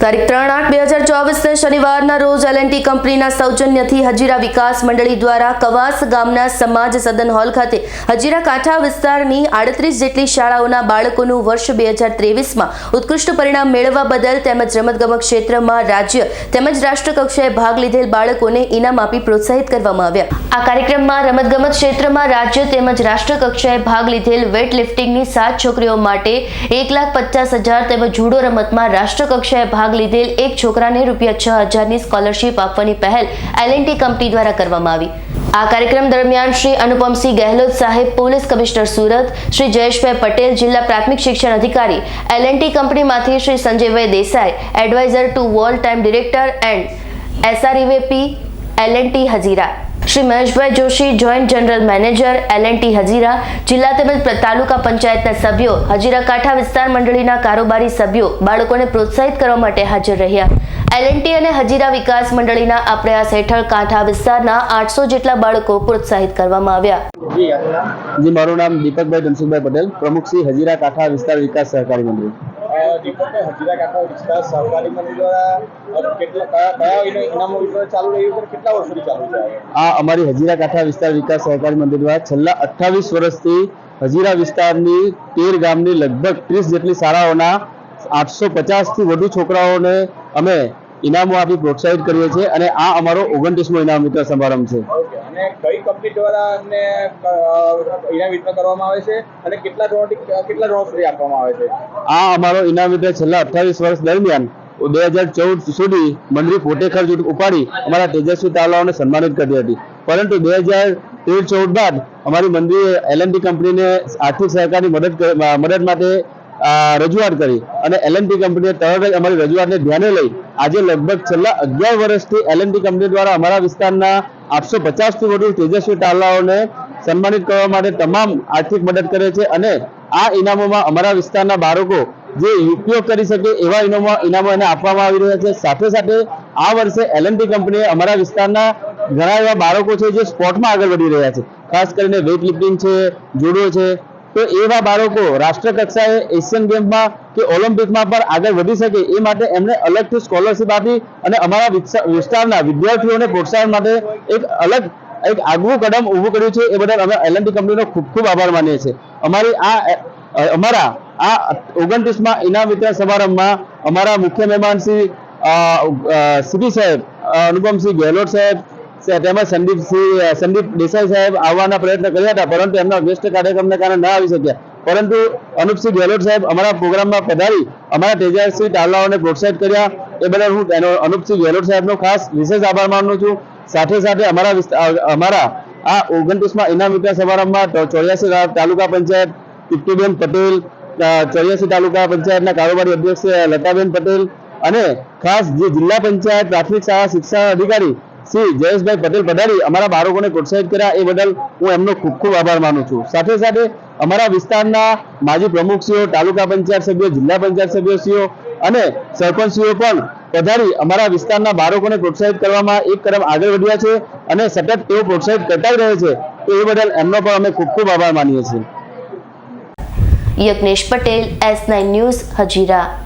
તારીખ ત્રણ આઠ બે હજાર ચોવીસને શનિવારના રોજ એલએનટી કંપનીના સૌજન્યથી હજીરા વિકાસ મંડળી દ્વારા કવાસ ગામના સમાજ સદન હોલ ખાતે હજીરા કાંઠા વિસ્તારની આડત્રીસ જેટલી શાળાઓના બાળકોનું વર્ષ બે હજાર ત્રેવીસમાં ઉત્કૃષ્ટ પરિણામ મેળવવા બદલ તેમજ રમતગમત ક્ષેત્રમાં રાજ્ય તેમજ રાષ્ટ્રકક્ષાએ ભાગ લીધેલ બાળકોને ઇનામ આપી પ્રોત્સાહિત કરવામાં આવ્યા. આ કાર્યક્રમમાં રમતગમત ક્ષેત્રમાં રાજ્ય તેમજ રાષ્ટ્રકક્ષાએ ભાગ લીધેલ વેટ લિફ્ટિંગની સાત છોકરીઓ માટે એક લાખ પચાસ હજાર તેમજ જુડો રમતમાં રાષ્ટ્ર કક્ષાએ ભાગ લીધેલ એક છોકરાને રૂપિયા છ હજારની સ્કોલરશીપ આપવાની પહેલ એલએનટી કંપની દ્વારા કરવામાં આવી. આ કાર્યક્રમ દરમિયાન શ્રી અનુપમસિંહ ગહેલોત સાહેબ, પોલીસ કમિશનર સુરત, શ્રી જયેશભાઈ પટેલ, જિલ્લા પ્રાથમિક શિક્ષણ અધિકારી એલએનટી કંપનીમાંથી Shri Sanjaybhai Desai, advisor to whole time director and SREVP LNT Hazira. Shri Maheshbhai Joshi joint general manager LNT Hazira જિલ્લા તેમજ તાલુકા પંચાયતના સભ્યો હજીરા કાંઠા વિસ્તાર મંડળીના કારોબારી સભ્યો બાળકોને પ્રોત્સાહિત કરવા માટે હાજર રહ્યા. એલએનટી અને હજીરા વિકાસ મંડળીના આ પ્રયાસ હેઠળ કાંઠા વિસ્તારના આઠસો જેટલા બાળકો પ્રોત્સાહિત કરવામાં આવ્યા? જી મારું નામ દીપકભાઈ ધનસુખભાઈ પટેલ પ્રમુખ શ્રી હજીરા કાંઠા વિસ્તાર વિકાસ સહકારી મંડળ. દીપકભાઈ હજીરા કાંઠા વિસ્તાર સહકારી મંડળ દ્વારા કેટલા કયા કયા ઇનામો વિતરણ ચાલુ રહ્યું છે કેટલા વર્ષોથી ચાલુ છે આ? અમારી હજીરા કાંઠા વિસ્તાર વિકાસ સહકારી મંડળ દ્વારા છેલ્લા અઠ્ઠાવીસ વર્ષથી હજીરા વિસ્તારની તેર ગામની લગભગ ત્રીસ જેટલી શાળાઓના આઠસો પચાસથી વધુ છોકરાઓને અમે ઇનામો આપી પ્રોત્સાહિત કરીએ છીએ અને આ અમારો ઓગણત્રીસમો ઇનામ વિતરણ સમારંભ છે અને કઈ કંપની દ્વારા અમને અ, ઇનામ વિતરણ કરવામાં આવે છે અને કેટલા ધોરણથી કેટલા ધોરણ સુધી આપવામાં આવે છે? આ અમારો ઇનામ વિતરણ છેલ્લા અઠ્ઠાવીસ વર્ષ દરમિયાન બે હજાર ચૌદ સુધી મંડળી પોતે ખર્ચ ઉપાડી અમારા તેજસ્વી તાલાઓને સન્માનિત કરી હતી. પરંતુ બે હજાર તેર ચૌદ બાદ અમારી મંડળીએ ડી કંપનીને આર્થિક સહકારની મદદ મદદ માટે રજૂઆત કરી અને એલએનટી કંપનીએ તરત જ અમારી રજૂઆતને ધ્યાને લઈ આજે લગભગ છેલ્લા અગિયાર વર્ષથી એલએનટી કંપની દ્વારા અમારા વિસ્તારના આઠસો પચાસથી વધુ તેજસ્વી તાલાઓને સન્માનિત કરવા માટે તમામ આર્થિક મદદ કરે છે અને આ ઇનામોમાં અમારા વિસ્તારના બાળકો જે ઉપયોગ કરી શકે એવા ઇનામો ઇનામો એને આપવામાં આવી રહ્યા છે. સાથે સાથે આ વર્ષે એલએનટી કંપનીએ અમારા વિસ્તારના ઘણા એવા બાળકો છે જે સ્પોર્ટમાં આગળ વધી રહ્યા છે. ખાસ કરીને વેઇટ લિફ્ટિંગ છે, જુડો છે તો એવા બાળકો રાષ્ટ્ર કક્ષાએ એશિયન ગેમમાં કે ઓલિમ્પિકમાં પણ આગળ વધી શકે એ માટે એમને અલગથી સ્કોલરશિપ આપી અને અમારા વિસ્તા- વિસ્તારના વિદ્યાર્થીઓને પ્રોત્સાહન માટે એક અલગ, એક આગવું કદમ ઊભું કર્યું છે એ બદલ અમે એલએનટી કંપનીનો ખૂબ ખૂબ આભાર માનીએ છીએ. અમારી આ અમારા આ ઓગણત્રીસમાં ઇનામ વિતરણ સમારંભમાં અમારા મુખ્ય મહેમાન શ્રી સીપી સાહેબ અનુપમસિંહ ગેહલોત સાહેબ તેમજ સંદીપસિંહ સંદીપ દેસાઈ સાહેબ આવવાના પ્રયત્ન કર્યા હતા, પરંતુ એમના વ્યસ્ત કાર્યક્રમને કારણે ન આવી શક્યા. પરંતુ અનુપસિંહ ગેહલોત સાહેબ અમારા પ્રોગ્રામમાં પધારી, અમારા તેજસ્વી તાલાઓને પ્રોત્સાહિત કર્યા. એ બદલ હું તેનો અનુપસિંહ ગેહલોત સાહેબનો ખાસ વિશેષ આભાર માનું છું. સાથે સાથે અમારા અમારા આ ઓગણત્રીસમાં ઇનામ વિકાસ સમારંભમાં ચોર્યાસી તાલુકા પંચાયત ટીપ્ટીબેન પટેલ ચોર્યાસી તાલુકા પંચાયતના કારોબારી અધ્યક્ષ લતાબેન પટેલ અને ખાસ જે જિલ્લા પંચાયત પ્રાથમિક શાળા શિક્ષણ અધિકારી શ્રી જયેશભાઈ પટેલ પધારી. અમારા બાળકોને પ્રોત્સાહિત કર્યા એ બદલ હું એમનો ખૂબ ખૂબ આભાર માનું છું. સાથે સાથે અમારા વિસ્તારના માજી પ્રમુખશ્રીઓ, તાલુકા પંચાયત સભ્યો, જિલ્લા પંચાયત સભ્યશ્રીઓ અને સરપંચશ્રીઓ પણ પધારી અમારા વિસ્તારના બાળકોને પ્રોત્સાહિત કરવામાં એક કદમ આગળ વધ્યા છે અને સતત તેઓ પ્રોત્સાહિત કરતા જ રહે છે. એ બદલ એમનો પણ અમે ખૂબ ખૂબ આભાર માનીએ છીએ. Yagnesh Patel, S nine news, Hazira.